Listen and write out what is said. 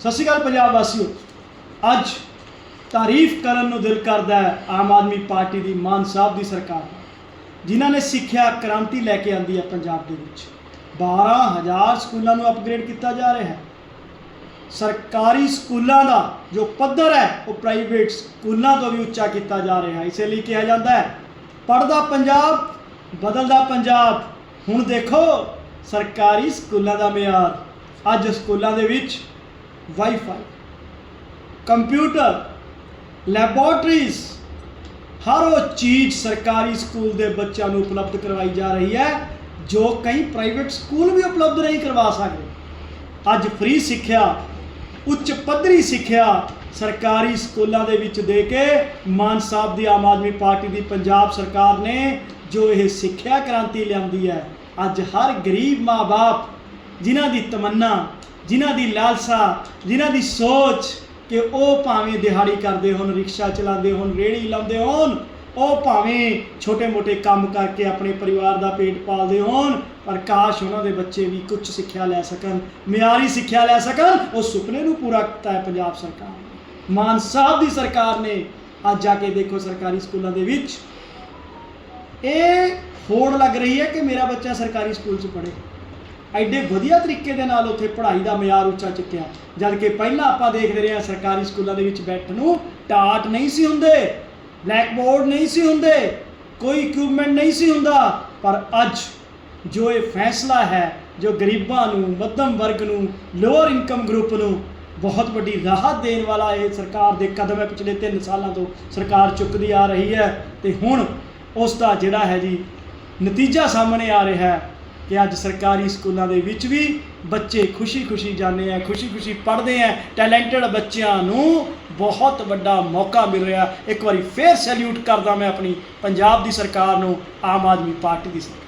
ਸਤਿ ਸ਼੍ਰੀ ਅਕਾਲ ਪੰਜਾਬ ਵਾਸੀਓ। ਅੱਜ ਤਾਰੀਫ ਕਰਨ ਨੂੰ ਦਿਲ ਕਰਦਾ ਹੈ ਆਮ ਆਦਮੀ ਪਾਰਟੀ ਦੀ ਮਾਨ ਸਾਹਿਬ ਦੀ ਸਰਕਾਰ ਜਿਨ੍ਹਾਂ ਨੇ ਸਿੱਖਿਆ ਕ੍ਰਾਂਤੀ ਲੈ ਕੇ ਆਂਦੀ ਹੈ ਪੰਜਾਬ ਦੇ ਵਿੱਚ। 12000 ਸਕੂਲਾਂ ਨੂੰ ਅਪਗ੍ਰੇਡ ਕੀਤਾ ਜਾ ਰਿਹਾ ਹੈ। ਸਰਕਾਰੀ ਸਕੂਲਾਂ ਦਾ ਜੋ ਪੱਧਰ ਹੈ, ਉਹ ਪ੍ਰਾਈਵੇਟ ਸਕੂਲਾਂ ਤੋਂ ਵੀ ਉੱਚਾ ਕੀਤਾ ਜਾ ਰਿਹਾ ਹੈ। ਇਸੇ ਲਈ ਕਿਹਾ ਜਾਂਦਾ ਹੈ ਪੜਦਾ ਪੰਜਾਬ, ਬਦਲਦਾ ਪੰਜਾਬ। ਹੁਣ ਦੇਖੋ, ਸਰਕਾਰੀ ਸਕੂਲਾਂ ਦਾ ਮਿਆਰ। ਅੱਜ ਸਕੂਲਾਂ ਦੇ ਵਿੱਚ ਵਾਈਫਾਈ ਕੰਪਿਊਟਰ ਲੈਬੋਰਟਰੀਜ਼ ਹਰ ਉਹ ਚੀਜ਼ ਸਰਕਾਰੀ ਸਕੂਲ ਦੇ ਬੱਚਿਆਂ ਨੂੰ ਉਪਲਬਧ ਕਰਵਾਈ ਜਾ ਰਹੀ ਹੈ, ਜੋ ਕਈ ਪ੍ਰਾਈਵੇਟ ਸਕੂਲ ਵੀ ਉਪਲਬਧ ਨਹੀਂ ਕਰਵਾ ਸਕਦੇ। ਅੱਜ ਫ੍ਰੀ ਸਿੱਖਿਆ, ਉੱਚ ਪੱਧਰੀ ਸਿੱਖਿਆ ਸਰਕਾਰੀ ਸਕੂਲਾਂ ਦੇ ਵਿੱਚ ਦੇ ਕੇ ਮਾਨ ਸਾਹਿਬ ਦੀ ਆਮ ਆਦਮੀ ਪਾਰਟੀ ਦੀ ਪੰਜਾਬ ਸਰਕਾਰ ਨੇ ਜੋ ਇਹ ਸਿੱਖਿਆ ਕ੍ਰਾਂਤੀ ਲਿਆਂਦੀ ਹੈ, ਅੱਜ ਹਰ ਗਰੀਬ ਮਾਂ-ਬਾਪ ਜਿਨ੍ਹਾਂ ਦੀ ਤਮੰਨਾ ਜਿਨ੍ਹਾਂ ਦੀ ਲਾਲਸਾ, ਜਿਨ੍ਹਾਂ ਦੀ ਸੋਚ ਕਿ ਉਹ ਭਾਵੇਂ ਦਿਹਾੜੀ ਕਰਦੇ ਹੋਣ, ਰਿਕਸ਼ਾ ਚਲਾਉਂਦੇ ਹੋਣ ਰੇੜੀ ਲਾਉਂਦੇ ਹੋਣ, ਉਹ ਭਾਵੇਂ ਛੋਟੇ-ਮੋਟੇ ਕੰਮ ਕਰਕੇ ਆਪਣੇ ਪਰਿਵਾਰ ਦਾ ਪੇਟ ਪਾਲਦੇ ਹੋਣ, ਪਰ ਕਾਸ਼ ਉਹਨਾਂ ਦੇ ਬੱਚੇ ਵੀ ਕੁਝ ਸਿੱਖਿਆ ਲੈ ਸਕਣ, ਮਿਆਰੀ ਸਿੱਖਿਆ ਲੈ ਸਕਣ, ਉਹ ਸੁਪਨੇ ਨੂੰ ਪੂਰਾ ਕੀਤਾ ਹੈ ਪੰਜਾਬ ਸਰਕਾਰ ਨੇ। ਮਾਨ ਸਾਹਿਬ ਦੀ ਸਰਕਾਰ ਨੇ ਅੱਜ ਜਾ ਕੇ ਦੇਖੋ ਸਰਕਾਰੀ ਸਕੂਲਾਂ ਦੇ ਵਿੱਚ, ਇਹ ਹੋੜ ਲੱਗ ਰਹੀ ਹੈ ਕਿ ਮੇਰਾ ਬੱਚਾ ਸਰਕਾਰੀ ਸਕੂਲ 'ਚ ਪੜ੍ਹੇ। ਐਡੇ ਵਧੀਆ ਤਰੀਕੇ ਦੇ ਨਾਲ ਉੱਥੇ ਪੜ੍ਹਾਈ ਦਾ ਮਿਆਰ ਉੱਚਾ ਚੁੱਕਿਆ। ਜਦ ਕਿ ਪਹਿਲਾਂ ਆਪਾਂ ਦੇਖਦੇ ਰਹੇ ਹਾਂ ਸਰਕਾਰੀ ਸਕੂਲਾਂ ਦੇ ਵਿੱਚ ਬੈਠਣ ਨੂੰ, ਟਾਟ ਨਹੀਂ ਸੀ ਹੁੰਦੇ ਬਲੈਕ ਬੋਰਡ ਨਹੀਂ ਸੀ ਹੁੰਦੇ, ਕੋਈ ਇਕਵਿਪਮੈਂਟ ਨਹੀਂ ਸੀ ਹੁੰਦਾ। ਪਰ ਅੱਜ ਜੋ ਇਹ ਫੈਸਲਾ ਹੈ, ਜੋ ਗਰੀਬਾਂ ਨੂੰ, ਮੱਧਮ ਵਰਗ ਨੂੰ ਲੋਅਰ ਇਨਕਮ ਗਰੁੱਪ ਨੂੰ ਬਹੁਤ ਵੱਡੀ ਰਾਹਤ ਦੇਣ ਵਾਲਾ ਇਹ ਸਰਕਾਰ ਦੇ ਕਦਮ ਹੈ, ਪਿਛਲੇ 3 ਸਾਲਾਂ ਤੋਂ ਸਰਕਾਰ ਚੁੱਕਦੀ ਆ ਰਹੀ ਹੈ। ਤੇ ਹੁਣ ਉਸ ਦਾ ਜਿਹੜਾ ਹੈ ਜੀ, ਨਤੀਜਾ ਸਾਹਮਣੇ ਆ ਰਿਹਾ ਹੈ। ਕਿ ਅੱਜ ਸਰਕਾਰੀ ਸਕੂਲਾਂ ਦੇ ਵਿੱਚ ਵੀ ਬੱਚੇ ਖੁਸ਼ੀ-ਖੁਸ਼ੀ ਜਾਂਦੇ ਆ, ਖੁਸ਼ੀ-ਖੁਸ਼ੀ ਪੜ੍ਹਦੇ ਆ। ਟੈਲੈਂਟਡ ਬੱਚਿਆਂ ਨੂੰ ਬਹੁਤ ਵੱਡਾ ਮੌਕਾ ਮਿਲ ਰਿਹਾ। ਇੱਕ ਵਾਰੀ ਫੇਰ ਸੈਲੂਟ ਕਰਦਾ ਮੈਂ ਆਪਣੀ ਪੰਜਾਬ ਦੀ ਸਰਕਾਰ ਨੂੰ, ਆਮ ਆਦਮੀ ਪਾਰਟੀ ਦੀ ਸਰਕਾਰ